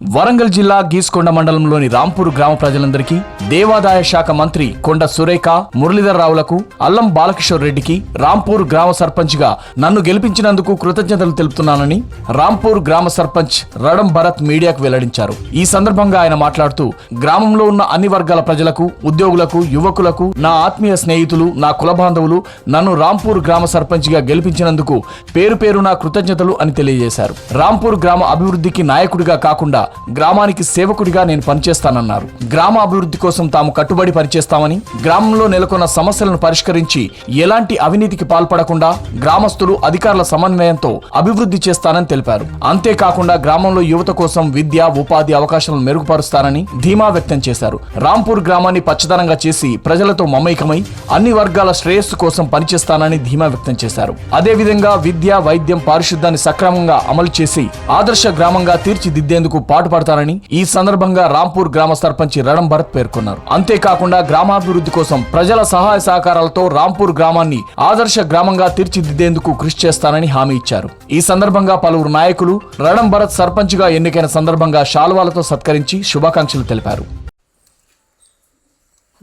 వరంగల్ జిల్లా గీస్కొండ మండలంలోని రాంపూర్ గ్రామ ప్రజలందరికీ దేవాదాయ శాఖ మంత్రి కొండ సురేఖ మురళీధరరావులకు అల్లం బాలకిషోర్ రెడ్డికి రాంపూర్ గ్రామ సర్పంచ్గా నన్ను గెలిపించినందుకు కృతజ్ఞతలు తెలుపుతున్నానని రాంపూర్ గ్రామ సర్పంచ్ రడం భరత్ మీడియాకు వెల్లడించారు. ఈ సందర్భంగా ఆయన మాట్లాడుతూ గ్రామంలో ఉన్న అన్ని వర్గాల ప్రజలకు ఉద్యోగులకు యువకులకు నా ఆత్మీయ స్నేహితులు నా కుల బాంధవులు నన్ను రాంపూర్ గ్రామ సర్పంచ్గా గెలిపించినందుకు పేరు పేరు నా కృతజ్ఞతలు అని తెలియజేశారు. రాంపూర్ గ్రామ అభివృద్ధికి నాయకుడిగా కాకుండా గ్రామానికి సేవకుడిగా నేను పనిచేస్తానన్నారు. గ్రామ అభివృద్ధి కోసం తాము కట్టుబడి పనిచేస్తామని గ్రామంలో నెలకొన్న సమస్యలను పరిష్కరించి ఎలాంటి అవినీతికి పాల్పడకుండా గ్రామస్తులు అధికారుల సమన్వయంతో అభివృద్ధి చేస్తానని తెలిపారు. అంతేకాకుండా గ్రామంలో యువత కోసం విద్య ఉపాధి అవకాశాలను మెరుగుపరుస్తానని ధీమా వ్యక్తం చేశారు. రాంపూర్ గ్రామాన్ని పచ్చదనంగా చేసి ప్రజలతో మమైకమై అన్ని వర్గాల శ్రేయస్సు కోసం పనిచేస్తానని ధీమా వ్యక్తం చేశారు. అదేవిధంగా విద్య వైద్యం పారిశుద్ధ్యాన్ని సక్రమంగా అమలు చేసి ఆదర్శ గ్రామంగా తీర్చిదిద్దేందుకు పాటుపడతానని ఈ సందర్భంగా రాంపూర్ గ్రామ సర్పంచ్ రణం భరత్ పేర్కొన్నారు. అంతేకాకుండా గ్రామాభివృద్ధి కోసం ప్రజల సహాయ సహకారాలతో రాంపూర్ గ్రామాన్ని ఆదర్శ గ్రామంగా తీర్చిదిద్దేందుకు కృషి చేస్తానని హామీ ఇచ్చారు. ఈ సందర్భంగా పలువురు నాయకులు రణం భరత్ సర్పంచ్గా ఎన్నికైన సందర్భంగా శాల్వాలతో సత్కరించి శుభాకాంక్షలు తెలిపారు.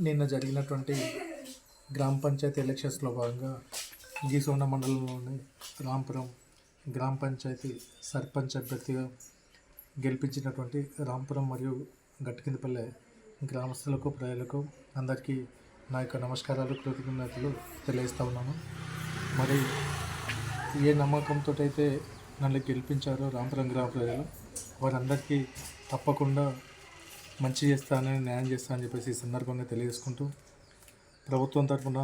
నిన్న జరిగినటువంటి గ్రామ పంచాయతీ ఎలక్షన్స్లో భాగంగా గీసొండ మండలంలోని రాంపురం గ్రామ పంచాయతీ సర్పంచ్ అభ్యర్థిగా గెలిపించినటువంటి రాంపురం మరియు గట్టికిందపల్లె గ్రామస్తులకు ప్రజలకు అందరికీ నా యొక్క నమస్కారాలు కృతజ్ఞతలు తెలియజేస్తా ఉన్నాను. మరి ఏ నమ్మకంతో అయితే నన్ను గెలిపించారో రాంపురం గ్రామ ప్రజలు వారందరికీ తప్పకుండా మంచి చేస్తానని న్యాయం చేస్తానని చెప్పేసి ఈ సందర్భంగా తెలియజేసుకుంటూ ప్రభుత్వం తరఫున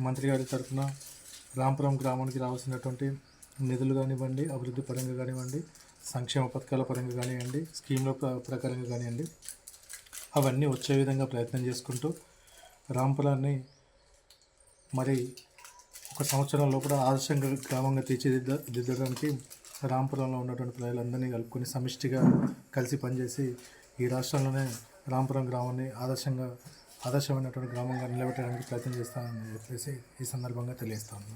మంత్రి గారి తరఫున రాంపురం గ్రామానికి రావాల్సినటువంటి నిధులు కానివ్వండి అభివృద్ధి పరంగా కానివ్వండి సంక్షేమ పథకాల పరంగా కానివ్వండి స్కీమ్ల ప్ర- ప్రకారంగా కానివ్వండి అవన్నీ వచ్చే విధంగా ప్రయత్నం చేసుకుంటూ రాంపురాన్ని మరి ఒక సంవత్సరం లోపల ఆదర్శంగా గ్రామంగా తీర్చిదిద్ద దిద్దడానికి రాంపురంలో ఉన్నటువంటి ప్రజలందరినీ కలుపుకొని సమిష్టిగా కలిసి పనిచేసి ఈ రాష్ట్రంలోనే రాంపురం గ్రామాన్ని ఆదర్శంగా ఆదర్శమైనటువంటి గ్రామంగా నిలబెట్టడానికి ప్రయత్నం చేస్తానని చెప్పేసి ఈ సందర్భంగా తెలియజేస్తాను